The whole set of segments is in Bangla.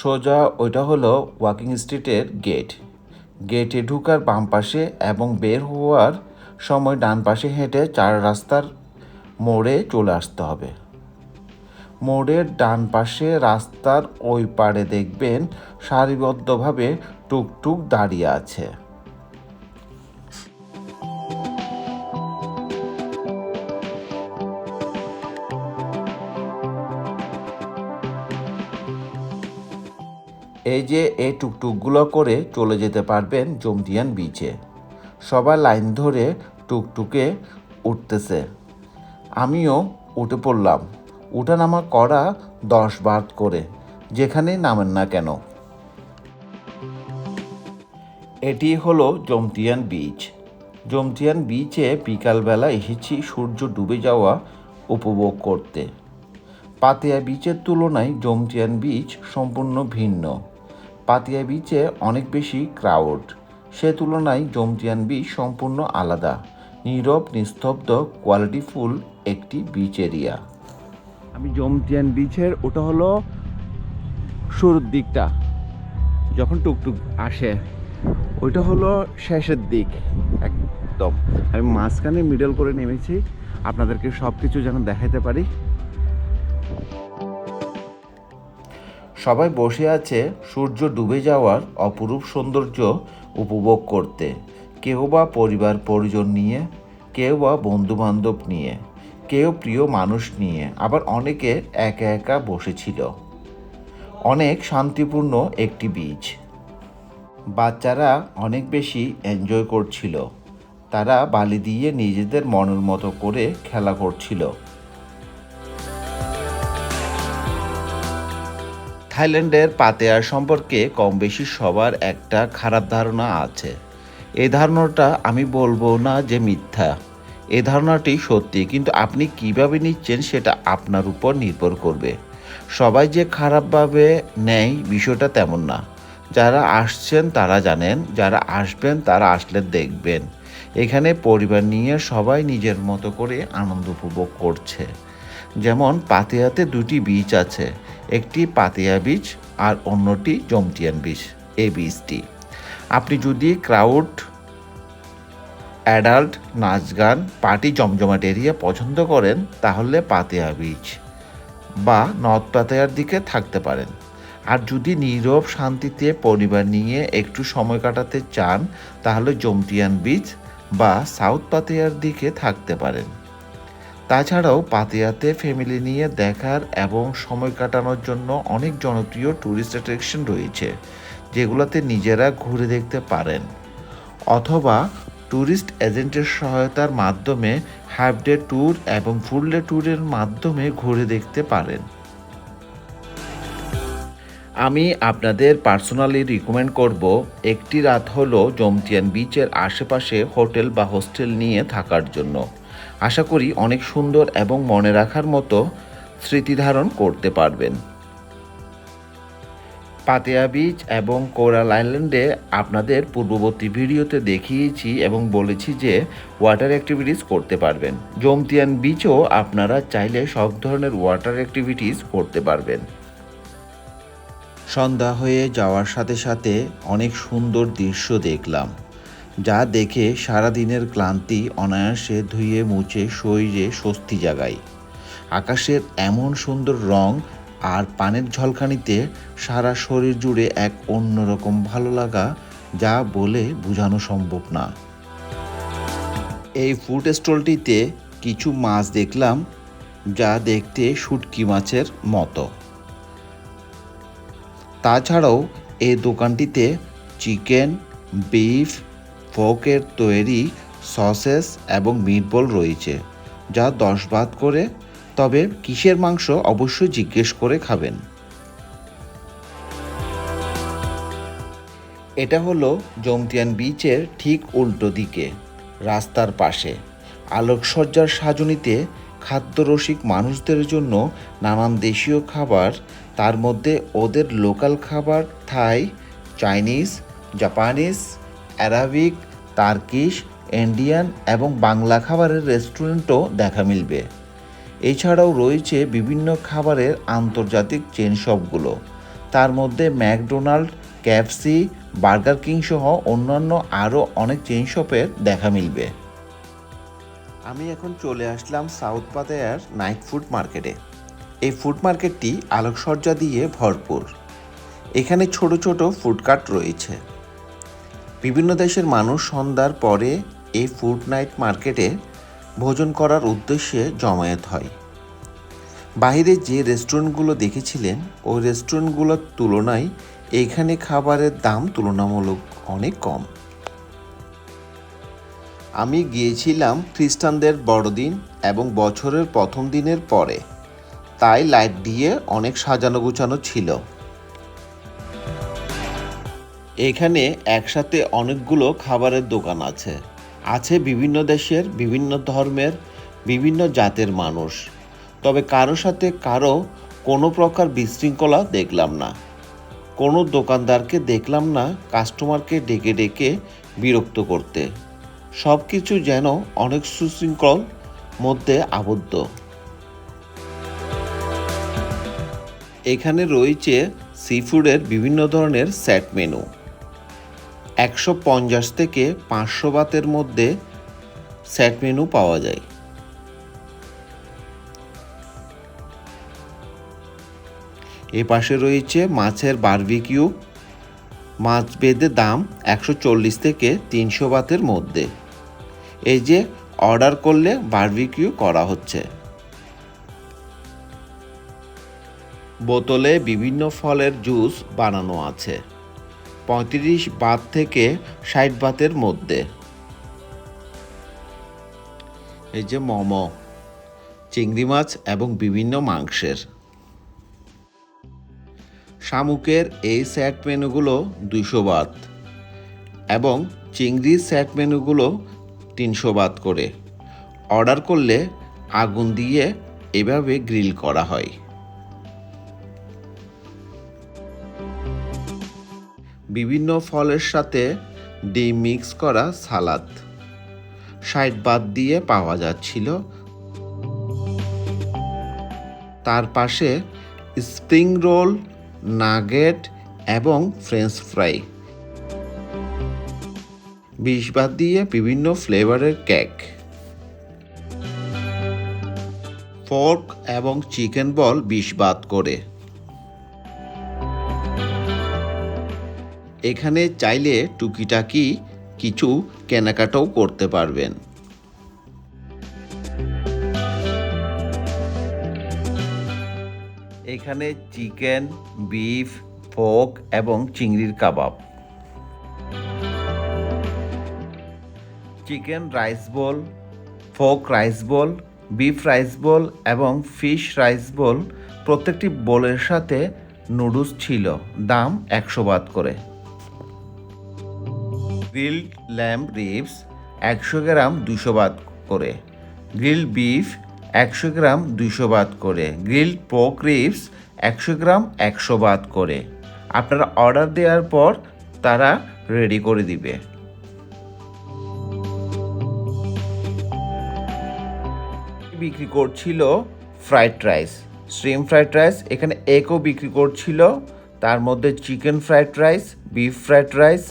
সোজা ওইটা হলো ওয়াকিং স্ট্রিটের গেট। গেটে ঢুকার বাম পাশে এবং বের হওয়ার সময় ডান পাশে হেঁটে চার রাস্তার মোড়ে চলে আসতে হবে। মোড়ের ডান পাশে রাস্তার ওই পাড়ে দেখবেন সারিবদ্ধভাবে টুকটুক দাঁড়িয়ে আছে। যে এই টুকটুকগুলো করে চলে যেতে পারবেন জমটিয়ান বিচে। সবাই লাইন ধরে টুকটুকে উঠতেছে। আমিও উঠে পড়লাম। উঠানামা করা দশ বার করে, যেখানেই নামেন না কেন। এটি হলো জমতিয়ান বিচ। জমতিয়ান বিচে বিকালবেলা এসেছি সূর্য ডুবে যাওয়া উপভোগ করতে। পাতিয়া বিচের তুলনায় জমতিয়ান বিচ সম্পূর্ণ ভিন্ন। পাতিয়া বিচে অনেক বেশি ক্রাউড সে তুলনায় জমজিয়ান বিচ সম্পূর্ণ আলাদা। নীরব, নিস্তব্ধ কোয়ালিটিফুল একটি বিচ এরিয়া আমি জমতিয়ান বিচের ওটা হলো শুরুর দিকটা। যখন টুকটুক আসে, ওইটা হলো শেষের দিক। একদম। আমি মাঝখানে মিডল করে নেমেছি। আপনাদেরকে সব কিছু যেন দেখাতে পারি। সবাই বসে আছে সূর্য ডুবে যাওয়ার অপরূপ সৌন্দর্য উপভোগ করতে। কেউ বা পরিবার পরিজন নিয়ে, কেউ বা বন্ধু বান্ধব নিয়ে, কেউ প্রিয় মানুষ নিয়ে আবার অনেকে একা একা বসেছিল। অনেক শান্তিপূর্ণ একটি বীজ বাচ্চারা অনেক বেশি এনজয় করছিল। তারা বালি দিয়ে নিজেদের মনের মতো করে খেলা করছিল। থাইল্যান্ডের পাতেয়ার সম্পর্কে কম বেশি সবার একটা খারাপ ধারণা আছে। এই ধারণাটা আমি বলব না যে মিথ্যা। এই ধারণাটি সত্যি, কিন্তু আপনি কীভাবে নিচ্ছেন সেটা আপনার উপর নির্ভর করবে। সবাই যে খারাপভাবে নেয় বিষয়টা তেমন না। যারা আসছেন তারা জানেন, যারা আসবেন তারা আসলে দেখবেন। এখানে পরিবার নিয়ে সবাই নিজের মতো করে আনন্দ উপভোগ করছে। যেমন পাতিয়াতে দুটি বিচ আছে। একটি পাতিয়া বিচ আর অন্যটি জমটিয়ান বিচ এই বিচটি আপনি যদি ক্রাউড, অ্যাডাল্ট নাচ গান পার্টি জমজমাট এরিয়া পছন্দ করেন, তাহলে পাতিয়া বিচ বা নর্থ পাতিয়ার দিকে থাকতে পারেন। আর যদি নীরব শান্তিতে পরিবার নিয়ে একটু সময় কাটাতে চান, তাহলে জমটিয়ান বিচ বা সাউথ পাতিয়ার দিকে থাকতে পারেন। তাছাড়াও পাতিয়াতে ফ্যামিলি নিয়ে দেখার এবং সময় কাটানোর জন্য অনেক জনপ্রিয় ট্যুরিস্ট অ্যাট্রাকশন রয়েছে, যেগুলোতে নিজেরা ঘুরে দেখতে পারেন। অথবা ট্যুরিস্ট এজেন্টের সহায়তার মাধ্যমে হাফ ডে ট্যুর এবং ফুল ডে ট্যুরের মাধ্যমে ঘুরে দেখতে পারেন। আমি আপনাদের পার্সোনালি রিকমেন্ড করব, একটি রাত হলো জমতিয়ান বিচের আশেপাশে হোটেল বা হোস্টেল নিয়ে থাকার জন্য। আশা করি অনেক সুন্দর এবং মনে রাখার মতো স্মৃতি ধারণ করতে পারবেন। পাতিয়া বিচ এবং কোরাল আইল্যান্ডে আপনাদের পূর্ববর্তী ভিডিওতে দেখিয়েছি এবং বলেছি যে ওয়াটার অ্যাক্টিভিটিস করতে পারবেন। জমতিয়ান বিচও আপনারা চাইলে সব ধরনের ওয়াটার অ্যাক্টিভিটিস করতে পারবেন। সন্ধ্যা হয়ে যাওয়ার সাথে সাথে অনেক সুন্দর দৃশ্য দেখলাম। যা দেখে সারাদিনের ক্লান্তি অনায়াসে ধুয়ে মুছে শরীরে স্বস্তি জাগায়। আকাশের এমন সুন্দর রং আর পানের ঝলকানিতে সারা শরীর জুড়ে এক অন্যরকম ভালো লাগা যা বলে বোঝানো সম্ভব না। এই ফুড স্টলটিতে কিছু মাছ দেখলাম যা দেখতে শুটকি মাছের মতো। তাছাড়াও এই দোকানটিতে চিকেন, বিফ ফোকের তৈরি সসেস এবং মিটবল রয়েছে, যা দশ বাদ করে, তবে কিসের মাংস অবশ্যই জিজ্ঞেস করে খাবেন। এটা হলো জমতিয়ান বিচের ঠিক উল্টো দিকে, রাস্তার পাশে। আলোকসজ্জার সাজনিতে খাদ্যরসিক মানুষদের জন্য নানান দেশীয় খাবার, তার মধ্যে ওদের লোকাল খাবার Thai, Chinese, Japanese, Arabic Turkish, Indian এবং বাংলা খাবারের রেস্টুরেন্টও দেখা মিলবে। এছাড়াও রয়েছে বিভিন্ন খাবারের আন্তর্জাতিক চেন শপগুলো। তার মধ্যে ম্যাকডোনাল্ড ক্যাফসি বার্গার কিং সহ অন্যান্য আরও অনেক চেইন শপের দেখা মিলবে। আমি এখন চলে আসলাম সাউথ পাতায়ার নাইট ফুড মার্কেটে। এই ফুড মার্কেটটি আলোকসজ্জা দিয়ে ভরপুর। এখানে ছোট ছোট ফুডকার্ট রয়েছে। বিভিন্ন দেশের মানুষ সন্ধ্যার পরে এই ফুড নাইট মার্কেটে ভোজন করার উদ্দেশ্যে জমায়েত হয়। বাইরে যে রেস্টুরেন্টগুলো দেখেছিলেন, ওই রেস্টুরেন্টগুলোর তুলনায় এখানে খাবারের দাম তুলনামূলক অনেক কম। আমি গিয়েছিলাম খ্রিস্টানদের বড়দিন এবং বছরের প্রথম দিনের পরে। তাই লাইট দিয়ে অনেক সাজানো গুছানো ছিল। এখানে একসাথে অনেকগুলো খাবারের দোকান আছে। আছে বিভিন্ন দেশের, বিভিন্ন ধর্মের, বিভিন্ন জাতের মানুষ। তবে কারও সাথে কারও কোনো প্রকার বিশৃঙ্খলা দেখলাম না। কোনো দোকানদারকে দেখলাম না কাস্টমারকে ডেকে ডেকে বিরক্ত করতে। সব কিছু যেন অনেক সুশৃঙ্খল মধ্যে আবদ্ধ। এখানে রয়েছে সি ফুডের বিভিন্ন ধরনের সেট মেনু একশো পঞ্চাশ থেকে পাঁচশো বাতের মধ্যে সেট মেনু পাওয়া যায়। এ পাশে রয়েছে মাছের বারবিকিউ। মাছ বেঁধে দাম একশো চল্লিশ থেকে তিনশো বাতের মধ্যে। এই যে অর্ডার করলে বারবিকিউ করা হচ্ছে। বোতলে বিভিন্ন ফলের জুস বানানো আছে। পঁয়ত্রিশ বাত থেকে ষাট বাতের মধ্যে। এই যে মোমো, চিংড়ি মাছ এবং বিভিন্ন মাংসের। শামুকের এই সেট মেনুগুলো দুশো বাত এবং চিংড়ির সেট মেনুগুলো তিনশো বাত করে। অর্ডার করলে আগুন দিয়ে এভাবে গ্রিল করা হয়। বিভিন্ন ফলের সাথে ডিম মিক্স করা সালাদ। ষাট বাদ দিয়ে পাওয়া যাচ্ছিল। তার পাশে স্প্রিং রোল, নাগেট এবং ফ্রেঞ্চ ফ্রাই। বিশ বাদ দিয়ে বিভিন্ন ফ্লেভারের কেক। ফর্ক এবং চিকেন বল বিশ বাদ করে। এখানে চাইলে টুকিটাকি কিছু কেনাকাটাও করতে পারবেন। এখানে চিকেন, বিফ, পোক এবং চিংড়ির কাবাব। Chicken rice bowl pork rice bowl, beef rice bowl এবং ফিশ রাইস বোল প্রত্যেকটি বোলের সাথে নুডলস ছিল, দাম একশো বাদ করে। গ্রিলড ল্যাম্প রিবস একশো গ্রাম দুশো বাদ করে। গ্রিলড বিফ একশো গ্রাম দুশো বাদ করে। গ্রিলড পোক রিবস একশো গ্রাম একশো বাদ করে। আপনারা অর্ডার দেওয়ার পর তারা রেডি করে দিবে। বিক্রি করছিল fried rice. Shrimp fried rice, এখানে এগও বিক্রি করছিল। তার মধ্যে chicken fried rice, beef fried rice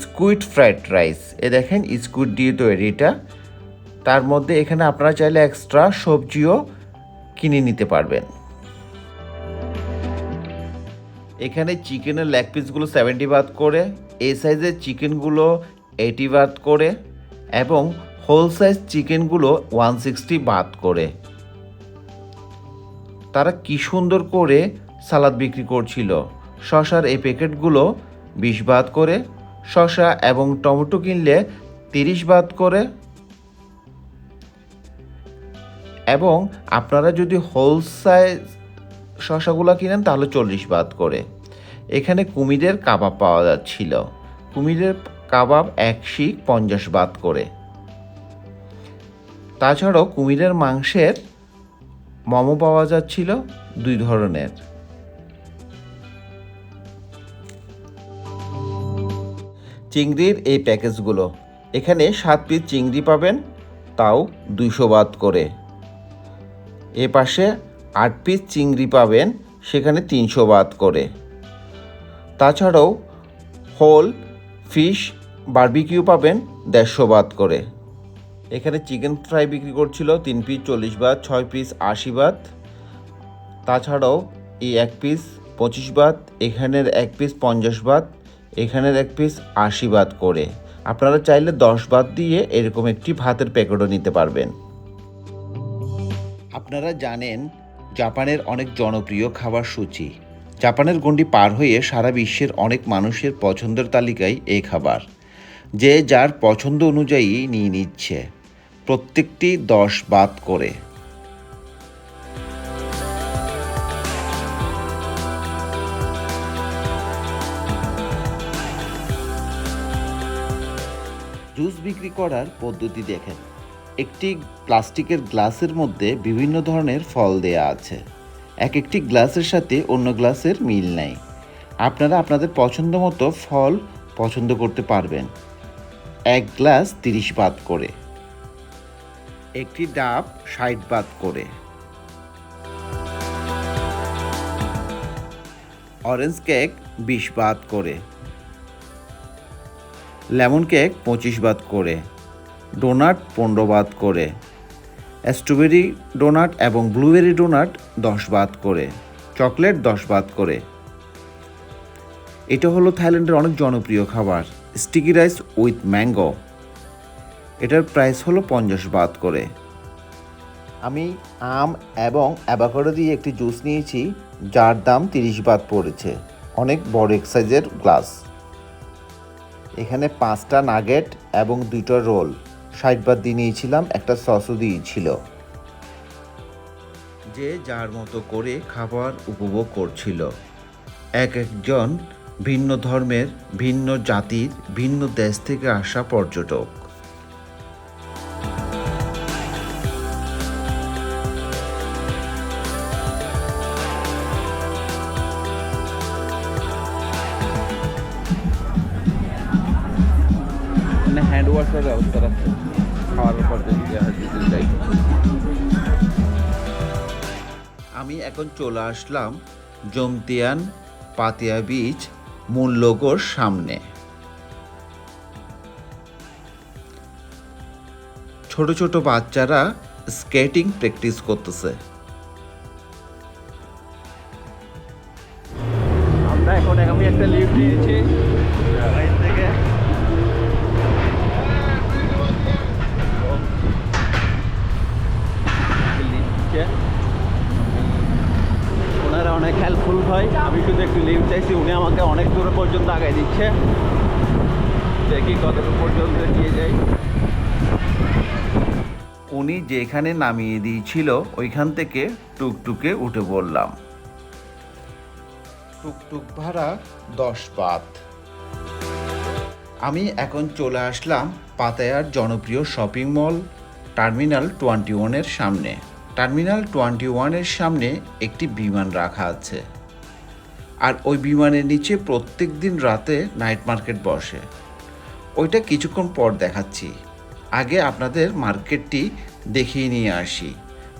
squid fried rice. এ দেখেন স্কুইড দিয়ে তৈরি এটা। তার মধ্যে এখানে আপনারা চাইলে এক্সট্রা সবজিও কিনে নিতে পারবেন। এখানে চিকেনের লেগ পিসগুলো সেভেন্টি বাদ করে, এ সাইজের চিকেনগুলো এইটি বাদ করে এবং হোল সাইজ চিকেনগুলো ওয়ান সিক্সটি বাদ করে। তারা কি সুন্দর করে সালাদ বিক্রি করছিল। শশার এই প্যাকেটগুলো বিশ বাদ করে শশা এবং টমেটো কিনলে তিরিশ বাদ করে। এবং আপনারা যদি হোল সাইজ শশাগুলো কিনেন, তাহলে চল্লিশ বাদ করে। এখানে কুমিরের কাবাব পাওয়া যাচ্ছিল। কুমিরের কাবাব এক শিক পঞ্চাশ বাদ করে। তাছাড়াও কুমিরের মাংসের মোমো পাওয়া যাচ্ছিল দুই ধরনের। চিংড়ির এই প্যাকেজগুলো। এখানে সাত পিস চিংড়ি পাবেন, তাও দুইশো বাদ করে। এ পাশে আট পিস চিংড়ি পাবেন, সেখানে তিনশো বাদ করে। তাছাড়াও হোল, ফিশ, বারবিকিউ পাবেন, দেড়শো বাদ করে। এখানে চিকেন ফ্রাই বিক্রি করছিল তিন পিস চল্লিশ বাত ছয় পিস আশি বাত তাছাড়াও এই এক পিস পঁচিশ বাত এখানের এক পিস পঞ্চাশ বাত এখানের এক পিস আশি বাত করে। আপনারা চাইলে দশ বাত দিয়ে এরকম একটি ভাতের প্যাকেটও নিতে পারবেন। আপনারা জানেন, জাপানের অনেক জনপ্রিয় খাবার সূচি। জাপানের গণ্ডি পার হয়ে সারা বিশ্বের অনেক মানুষের পছন্দের তালিকায় এই খাবার, যে যার পছন্দ অনুযায়ী নিয়ে নিচ্ছে। প্রত্যেকটি দশ বাদ করে। জুস বিক্রি করার পদ্ধতি দেখেন। একটি প্লাস্টিকের গ্লাসের মধ্যে বিভিন্ন ধরনের ফল দেয়া আছে। এক একটি গ্লাসের সাথে অন্য গ্লাসের মিল নেই। আপনারা আপনাদের পছন্দ মতো ফল পছন্দ করতে পারবেন। এক গ্লাস তিরিশ বাদ করে। একটি ডাব ষাট বাদ করে। অরেঞ্জ কেক বিশ বাদ করে। লেমন কেক পঁচিশ বাদ করে, ডোনাট পনেরো বাদ করে, স্ট্রবেরি ডোনাট এবং ব্লুবেরি ডোনাট দশ বাদ করে, চকলেট দশ বাদ করে। এটা হলো থাইল্যান্ডের অনেক জনপ্রিয় খাবার, স্টিকি রাইস উইথ ম্যাঙ্গো। এটার প্রাইস হলো পঞ্চাশ বাদ করে। আমি আম এবং অ্যাভাকাডো দিয়ে একটি জুস নিয়েছি, যার দাম তিরিশ বাদ পড়েছে। অনেক বড় এক সাইজের গ্লাস। এখানে পাঁচটা নাগেট এবং দুটো রোল। ষাট বাদ দিয়ে নিয়েছিলাম, একটা সসও দিয়েছিল। যে যার মতো করে খাবার উপভোগ করছিল। এক একজন ভিন্ন ধর্মের, ভিন্ন জাতির, ভিন্ন দেশ থেকে আসা পর্যটক। এখন চলে আসলাম জমতিয়ান পাতিয়া বীজ মূল লোগোর সামনে। ছোট ছোট বাচ্চারা স্কেটিং প্র্যাকটিস করতেছে। যেখানে নামিয়ে দিয়েছিল, ওইখান থেকে টুকটুকে উঠে বললাম টুকটুক ভাড়া দশ বাত। আমি এখন চলে আসলাম পাতায়ার জনপ্রিয় শপিং মল, টার্মিনাল টোয়েন্টি ওয়ানের সামনে। টার্মিনাল টোয়েন্টি ওয়ানের সামনে একটি বিমান রাখা আছে। আর ওই বিমানের নিচে প্রত্যেক দিন রাতে নাইট মার্কেট বসে। ওইটা কিছুক্ষণ পর দেখাচ্ছি। আগে আপনাদের মার্কেটটি দেখিয়ে নিয়ে আসি।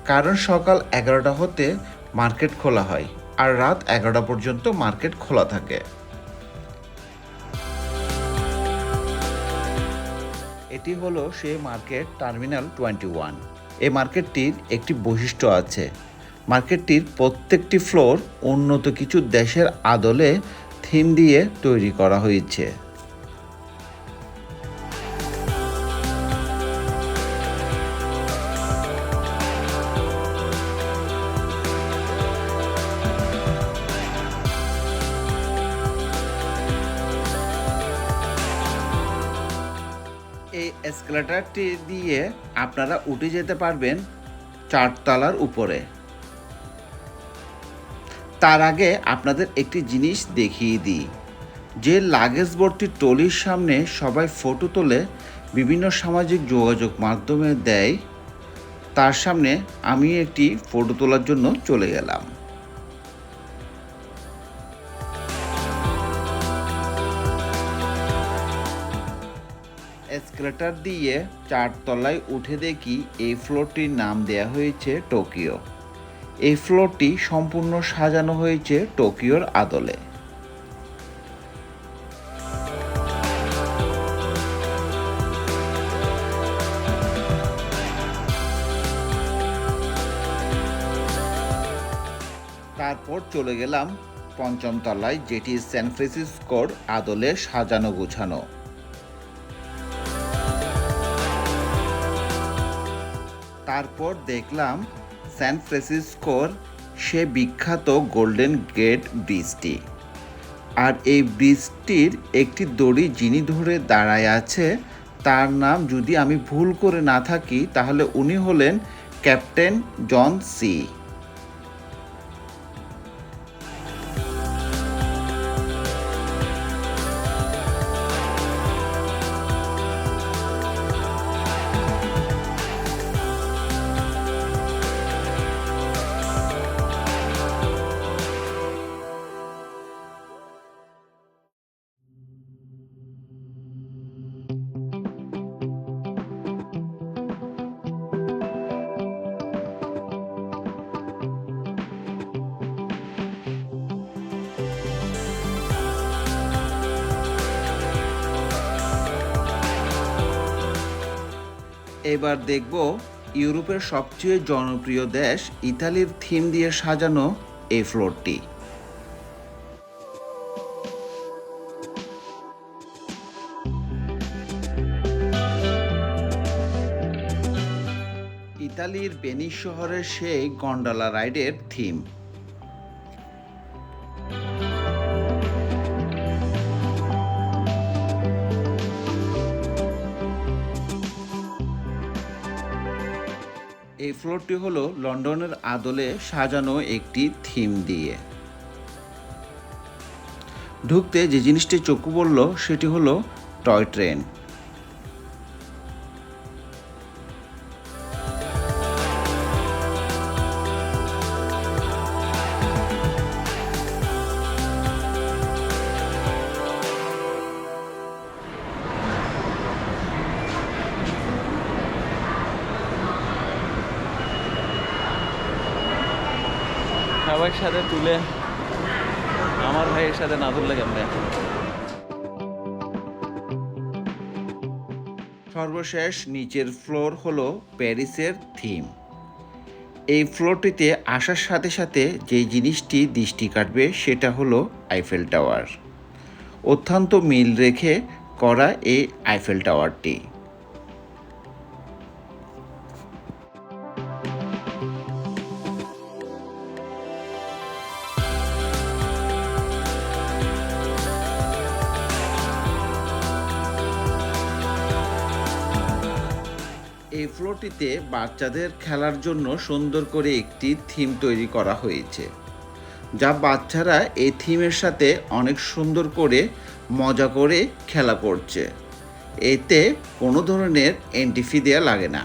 কারণ সকাল এগারোটা হতে মার্কেট খোলা হয় আর রাত এগারোটা পর্যন্ত মার্কেট খোলা থাকে। এটি হলো সেই মার্কেট টার্মিনাল টোয়েন্টি ওয়ান। এই মার্কেটটির একটি বৈশিষ্ট্য আছে। মার্কেটটির প্রত্যেকটি ফ্লোর উন্নত কিছু দেশের আদলে থিম দিয়ে তৈরি করা হয়েছে। এসকেলেটারটি দিয়ে আপনারা উঠে যেতে পারবেন চারতলার উপরে। তার আগে আপনাদের একটি জিনিস দেখিয়ে দিই। যে লাগেজ ভর্তি ট্রলির সামনে সবাই ফটো তোলে, বিভিন্ন সামাজিক যোগাযোগ মাধ্যমে দেয়, তার সামনে আমি একটি ফটো তোলার জন্য চলে গেলাম। ক্যালকুলেটার দিয়ে চারতলায় উঠে দেখি এই ফ্লোরটির নাম দেয়া হয়েছে টোকিও। এই ফ্লোরটি সম্পূর্ণ সাজানো হয়েছে টোকিওর আদলে। তারপর চলে গেলাম পঞ্চম তলায় যেটি স্যান ফ্রান্সিসকোর আদলে সাজানো গোছানো তারপর দেখলাম স্যান ফ্রান্সিসকোর সে বিখ্যাত গোল্ডেন গেট ব্রিজটি আর এই ব্রিজটির একটি দড়ি যিনি ধরে দাঁড়ায় আছে, তার নাম যদি আমি ভুল করে না থাকি, তাহলে উনি হলেন ক্যাপ্টেন জন সি এবার দেখব ইউরোপের সবচেয়ে জনপ্রিয় দেশ ইতালির থিম দিয়ে সাজানো এই ফ্লোরটি। ইতালির বেনিস শহরের সেই গন্ডালা রাইডের থিম। ফ্লোরটি হলো লন্ডনের আদলে সাজানো একটি থিম দিয়ে। ঢুকতে যে জিনিসটি চোখে বলল, সেটি হলো টয় ট্রেন। সবার সাথে তুলে আমার ভাইয়ের সাথে না তুললে কেমনে? সর্বশেষ নিচের ফ্লোর হলো প্যারিসের থিম। এই ফ্লোরটিতে আসার সাথে সাথে যে জিনিসটি দৃষ্টি কাটবে সেটা হলো আইফেল টাওয়ার। অত্যন্ত মিল রেখে করা এই আইফেল টাওয়ারটি। ফ্লোরটিতে বাচ্চাদের খেলার জন্য সুন্দর করে একটি থিম তৈরি করা হয়েছে, যা বাচ্চারা এই থিমের সাথে অনেক সুন্দর করে মজা করে খেলা করছে। এতে কোনো ধরনের এন্ট্রি ফি দেওয়া লাগে না।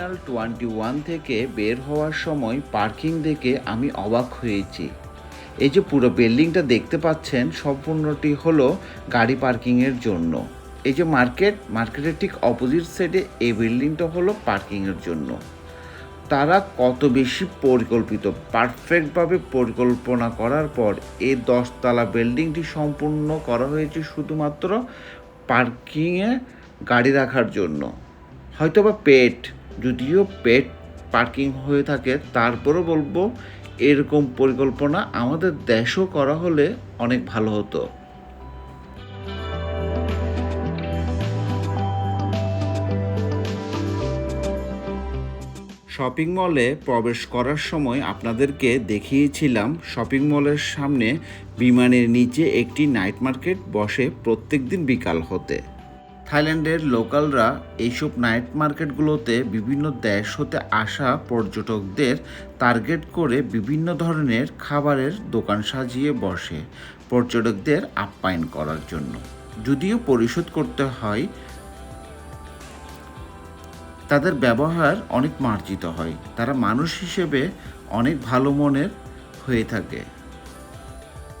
টার্মিনাল টোয়েন্টি ওয়ান থেকে বের হওয়ার সময় পার্কিং দেখে আমি অবাক হয়েছি। এই যে পুরো বিল্ডিংটা দেখতে পাচ্ছেন, সম্পূর্ণটি হলো গাড়ি পার্কিংয়ের জন্য। এই যে মার্কেট মার্কেটের ঠিক অপোজিট সাইডে এই বিল্ডিংটা হলো পার্কিংয়ের জন্য। তারা কত বেশি পরিকল্পিত পারফেক্টভাবে পরিকল্পনা করার পর এই দশতলা বিল্ডিংটি সম্পূর্ণ করা হয়েছে শুধুমাত্র পার্কিংয়ে গাড়ি রাখার জন্য। হয়তোবা পেট যদিও পেট পার্কিং হয়ে থাকে, তারপরও বলব এরকম পরিকল্পনা আমাদের দেশও করা হলে অনেক ভালো হতো। শপিং মলে প্রবেশ করার সময় আপনাদেরকে দেখিয়েছিলাম, শপিং মলের সামনে বিমানের নিচে একটি নাইট মার্কেট বসে প্রত্যেক দিন বিকাল হতে। থাইল্যান্ডের লোকালরা এইসব নাইট মার্কেটগুলোতে বিভিন্ন দেশ হতে আসা পর্যটকদের টার্গেট করে বিভিন্ন ধরনের খাবারের দোকান সাজিয়ে বসে পর্যটকদের আপ্যায়ন করার জন্য। যদিও পরিশোধ করতে হয়, তাদের ব্যবহার অনেক মার্জিত হয়। তারা মানুষ হিসেবে অনেক ভালো মনের হয়ে থাকে।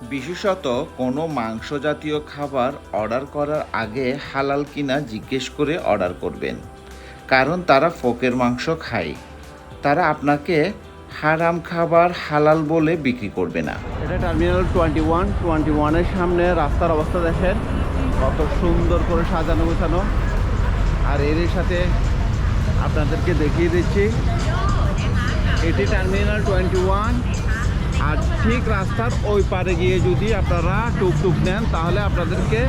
বিশেষত কোনো মাংস জাতীয় খাবার অর্ডার করার আগে হালাল কিনা জিজ্ঞেস করে অর্ডার করবেন। কারণ তারা ফোকের মাংস খায়। তারা আপনাকে হারাম খাবার হালাল বলে বিক্রি করবে না। এটা টার্মিনাল টোয়েন্টি ওয়ান টোয়েন্টি ওয়ানের সামনে রাস্তার অবস্থা দেখেন। কত সুন্দর করে সাজানো গোছানো। আর এর সাথে আপনাদেরকে দেখিয়ে দিচ্ছি। এটি টার্মিনাল টোয়েন্টি ওয়ান আর ঠিক রাস্তার ওই পারে গিয়ে যদি আপনারা টুকটুক নেন তাহলে আপনাদেরকে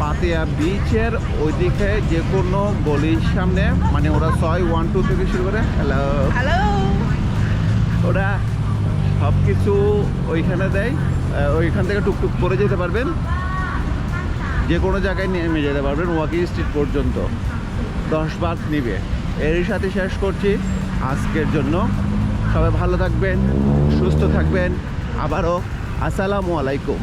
পাতিয়া বিচের ওইদিকে যে কোনো গলির সামনে মানে ওরা ছয় ওয়ান টু থেকে শুরু করে হ্যালো হ্যালো ওরা সব কিছু ওইখানে দেয় ওইখান থেকে টুকটুক করে যেতে পারবেন। যে কোনো জায়গায় নেমে যেতে পারবেন ওয়াকিং স্ট্রিট পর্যন্ত। দশ বার নিবে। এরই সাথে শেষ করছি আজকের জন্য। সবাই ভালো থাকবেন সুস্থ থাকবেন। আবারও আসসালামু আলাইকুম।